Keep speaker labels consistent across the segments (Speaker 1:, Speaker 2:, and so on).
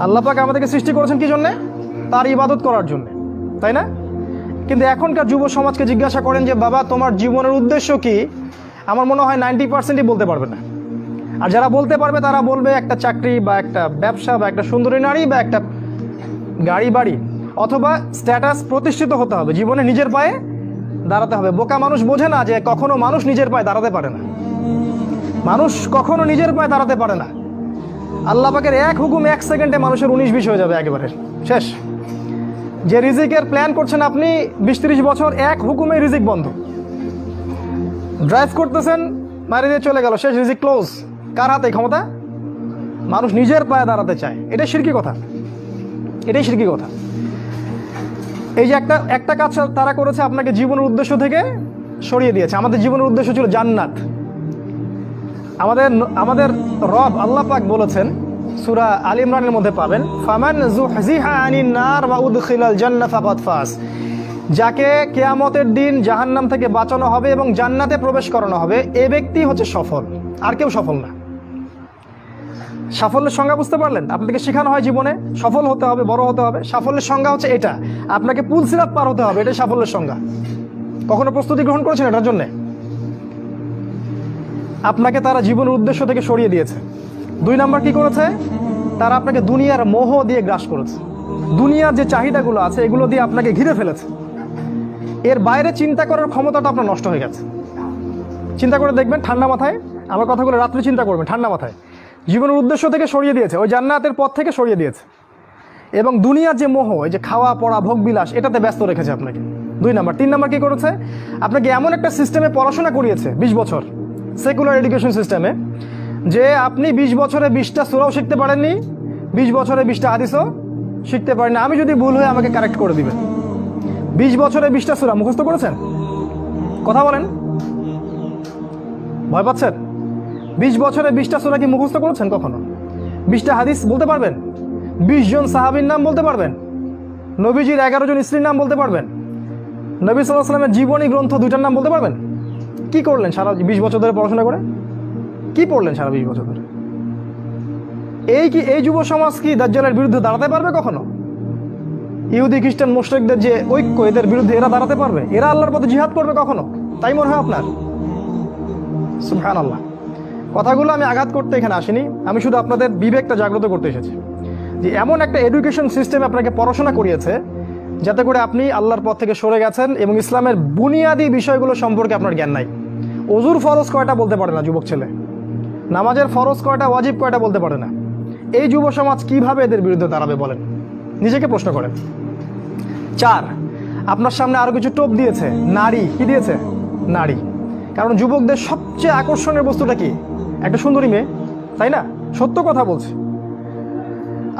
Speaker 1: আল্লাহ পাক আমাদেরকে সৃষ্টি করেছেন কি জন্যে? তার ইবাদত করার জন্য। তাই না? কিন্তু এখনকার যুব সমাজকে জিজ্ঞাসা করেন যে, বাবা, তোমার জীবনের উদ্দেশ্য কি? আমার মনে হয় নাইনটি পার্সেন্টই বলতে পারবে না। আর যারা বলতে পারবে, তারা বলবে একটা চাকরি বা একটা ব্যবসা বা একটা সুন্দরী নারী বা একটা গাড়ি বাড়ি। অথবা স্ট্যাটাস প্রতিষ্ঠিত হতে হবে, জীবনে নিজের পায়ে দাঁড়াতে হবে। বোকা মানুষ বোঝে না যে, কখনো মানুষ নিজের পায়ে দাঁড়াতে পারে না। মানুষ কখনো নিজের পায়ে দাঁড়াতে পারে না। আল্লাহ পাকের এক হুকুম এক সেকেন্ডে মানুষের উনিশ, বিশ হয়ে যাবে একেবারে। শেষ। যে রিজিকের প্ল্যান করছেন আপনি, বিশ, ত্রিশ বছর, এক হুকুমে রিজিক বন্ধ। ড্রাইভ করতেছেন, মারি দিয়ে চলে গেল, শেষ, রিজিক ক্লোজ কার হাতে ক্ষমতা? মানুষ নিজের পায়ে দাঁড়াতে চায়। এটাই শিরকি কথা। এটাই শিরকি কথা। এই যে একটা একটা কাজ তারা করেছে আপনাকে জীবনের উদ্দেশ্য থেকে সরিয়ে দিয়েছে। আমাদের জীবনের উদ্দেশ্য ছিল জান্নাত। আমাদের আমাদের রব আল্লাহ পাক বলেছেন, সুরা আল ইমরানের মধ্যে পাবেন, ফামান জুহজিহা আনিন নার ওয়া উদখিলাল জান্নাহ ফাকাদ ফাস যাকে কেয়ামতের দিন জাহান্নাম থেকে বাঁচানো হবে এবং জান্নাতে প্রবেশ করানো হবে, এ ব্যক্তি হচ্ছে সফল। আর কেউ সফল না। সাফল্যের সংজ্ঞা বুঝতে পারলেন? আপনাদেরকে শেখানো হয় জীবনে, সফল হতে হবে, বড় হতে হবে। সাফল্যের সংজ্ঞা হচ্ছে এটা। আপনাকে পুল সিরাপ পার হতে হবে, এটাই সাফল্যের সংজ্ঞা। কখনো প্রস্তুতি গ্রহণ করেছেন এটার জন্যে? আপনাকে তারা জীবনের উদ্দেশ্য থেকে সরিয়ে দিয়েছে। দুই নাম্বার কি করেছে? তারা আপনাকে দুনিয়ার মোহ দিয়ে গ্রাস করেছে। দুনিয়ার যে চাহিদাগুলো আছে, এগুলো দিয়ে আপনাকে ঘিরে ফেলেছে। এর বাইরে চিন্তা করার ক্ষমতাটা আপনার নষ্ট হয়ে গেছে। চিন্তা করে দেখবেন, ঠান্ডা মাথায়, আমার কথাগুলো রাত্রে চিন্তা করবেন, ঠান্ডা মাথায়। জীবনের উদ্দেশ্য থেকে সরিয়ে দিয়েছে, ওই জান্নাতের পথ থেকে সরিয়ে দিয়েছে। এবং দুনিয়ার যে মোহ, এই যে খাওয়া, পড়া ভোগ বিলাস এটাতে ব্যস্ত রেখেছে আপনাকে। দুই নাম্বার। তিন নাম্বার কি করেছে? আপনাকে এমন একটা সিস্টেমে পড়াশোনা করিয়েছে, বিশ বছর। সেকুলার এডুকেশন সিস্টেমে যে আপনি বিশ বছরে বিশটা সুরাও শিখতে পারেননি, বিশ বছরে বিশটা হাদিসও শিখতে পারেননি। আমি যদি ভুল হয়ে আমাকে কারেক্ট করে দিবেন। বিশ বছরে বিশটা সুরা মুখস্থ করেছেন? কথা বলেন। ভয় পাচ্ছেন? বিশ বছরে বিশটা সুরা কি মুখস্থ করেছেন কখনো? বিশটা হাদিস বলতে পারবেন? বিশ জন সাহাবির নাম বলতে পারবেন? নবীজির এগারো জন স্ত্রীর নাম বলতে পারবেন? নবী সাল্লাহ সাল্লামের জীবনী গ্রন্থ দুইটার নাম বলতে পারবেন? কি করলেন সারা বিশ বছর ধরে পড়াশোনা করে? কি পড়লেন সারা বিশ বছর ধরে? এই কি, এই যুব সমাজ কি দাজ্জালের বিরুদ্ধে দাঁড়াতে পারবে কখনো? ইহুদি, খ্রিস্টান, মুশরিকদের যে ঐক্য, এদের বিরুদ্ধে এরা দাঁড়াতে পারবে? এরা আল্লাহর পথে জিহাদ করবে কখনো? তাই মনে হয় আপনার? সুবহান আল্লাহ কথাগুলো আমি আঘাত করতে এখানে আসিনি। আমি শুধু আপনাদের বিবেকটা জাগ্রত করতে এসেছি। যে এমন একটা এডুকেশন সিস্টেম আপনাকে পড়াশোনা করিয়েছে যাতে করে আপনি আল্লাহর পথ থেকে সরে গেছেন এবং ইসলামের বুনিয়াদি বিষয়গুলো সম্পর্কে আপনার জ্ঞান নাই। অজুর ফরজ কয়টা বলতে পারে না যুবক ছেলে? নামাজের ফরজ কয়টা, ওয়াজিব কয়টা বলতে পারে না? এই যুব সমাজ কীভাবে এদের বিরুদ্ধে দাঁড়াবে বলেন? নিজেকে প্রশ্ন করেন। চার, আপনার সামনে আরও কিছু টোপ দিয়েছে। নারী, কি দিয়েছে? নারী। কারণ যুবকদের সবচেয়ে আকর্ষণের বস্তুটা কি? একটা সুন্দরী মেয়ে, তাই না? সত্য কথা বলছি।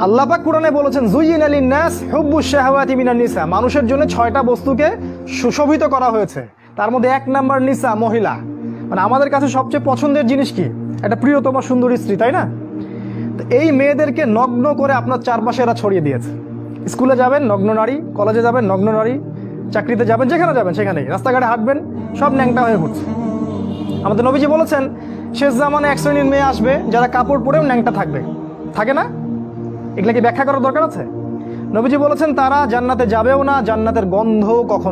Speaker 1: আল্লাহ পাক কোরআনে বলেছেন জুইন আলী নাস হুব্বু শাহওয়াতি মিনান নিসা। মানুষের জন্য ছয়টা বস্তুকে সুশোভিত করা হয়েছে। তার মধ্যে এক নাম্বার নিসা, মহিলা। মানে আমাদের কাছে সবচেয়ে পছন্দের জিনিস কি? একটা প্রিয়তম সুন্দরী স্ত্রী, তাই না? তো এই মেয়েদেরকে নগ্ন করে আপনার চারপাশে এরা ছড়িয়ে দিয়েছে। স্কুলে যাবেন, নগ্ন নারী, কলেজে যাবেন, নগ্ন নারী, চাকরিতে যাবেন, যেখানে যাবেন, সেখানেই। রাস্তাঘাটে হাঁটবেন, সব ন্যাংটা হয়ে ঘুরছে। আমাদের নবীজি বলেছেন, শেষ জামানে এক শ্রেণির মেয়ে আসবে, যারা কাপড় পরেও ন্যাংটা থাকবে। থাকে না? এগুলা কি ব্যাখ্যা করার দরকার আছে? নবীজি বলেছেন, তারা জান্নাতে যাবেও না, জান্নাতের গন্ধ কখনো